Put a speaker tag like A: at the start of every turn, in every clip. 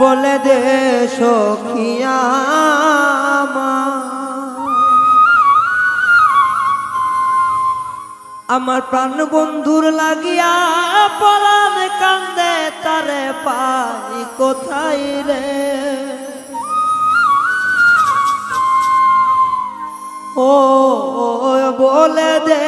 A: বলে দে সখিয়া আমার। প্রাণ বন্ধুর লাগিয়া পরাণ কান্দে, তারে পাই কোথায় রে? ও, বলে দে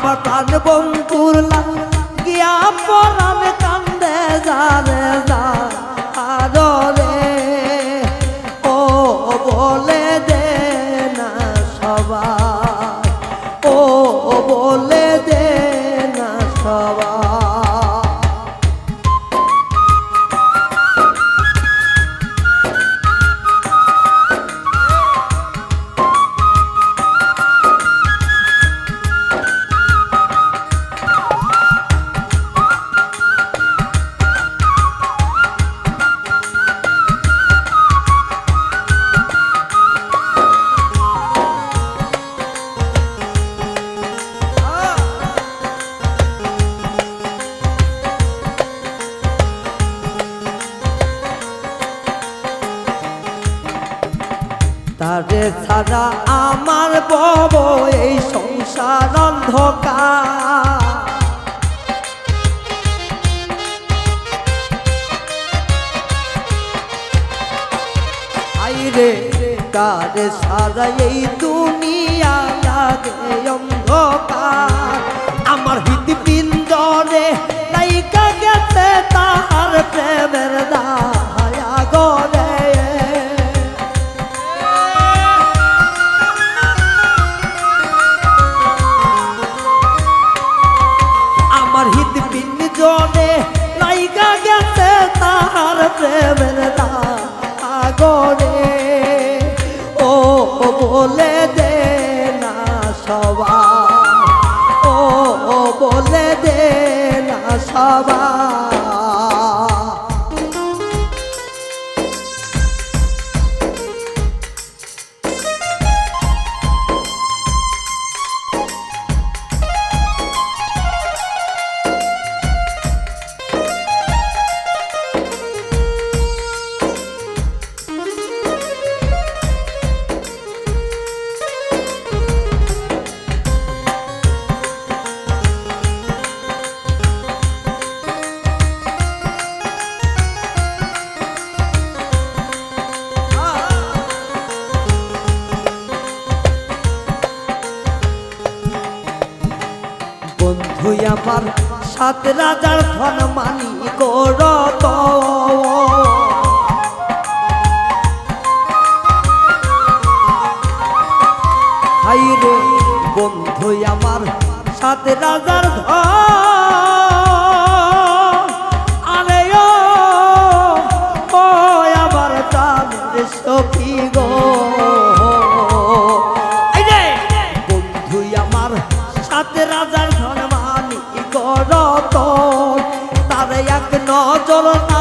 A: আমার প্রাণ বন্ধুর গিয়া পরাণ তারে ছাড়া আমার বব এই সংসার অন্ধকার। আইরে তারে সারা এই দুনিয়া লাগে অন্ধকার। আমার হৃদপিন্দরে নাইকা গেছে তাহার জনে নাইকা গেছে তাহার প্রেমের আগরে ও বলে দে না সবা ও বলে দে না সবাই বন্ধু সাত রাজার ধন মানি করত হাই রে বন্ধু, আমার সাত রাজার আরে আমার সখী এক নজর না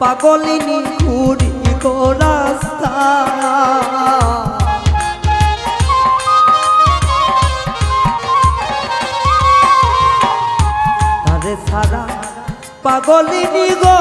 A: পাগলিনী ঘুরি রাস্তা। সারা পাগলিনী গো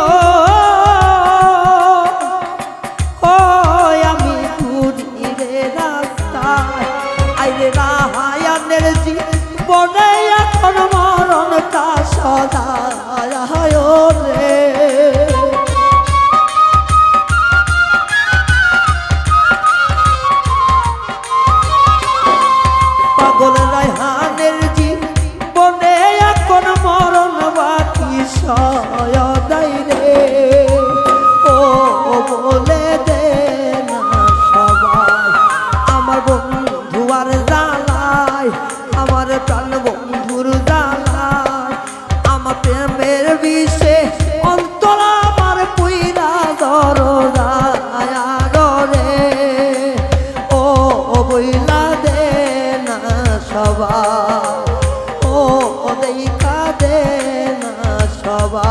A: অন্তরা আমার পুইরা ধরো দায়া গরে ও বইলা দে না সবা ও দেখা দে না সবা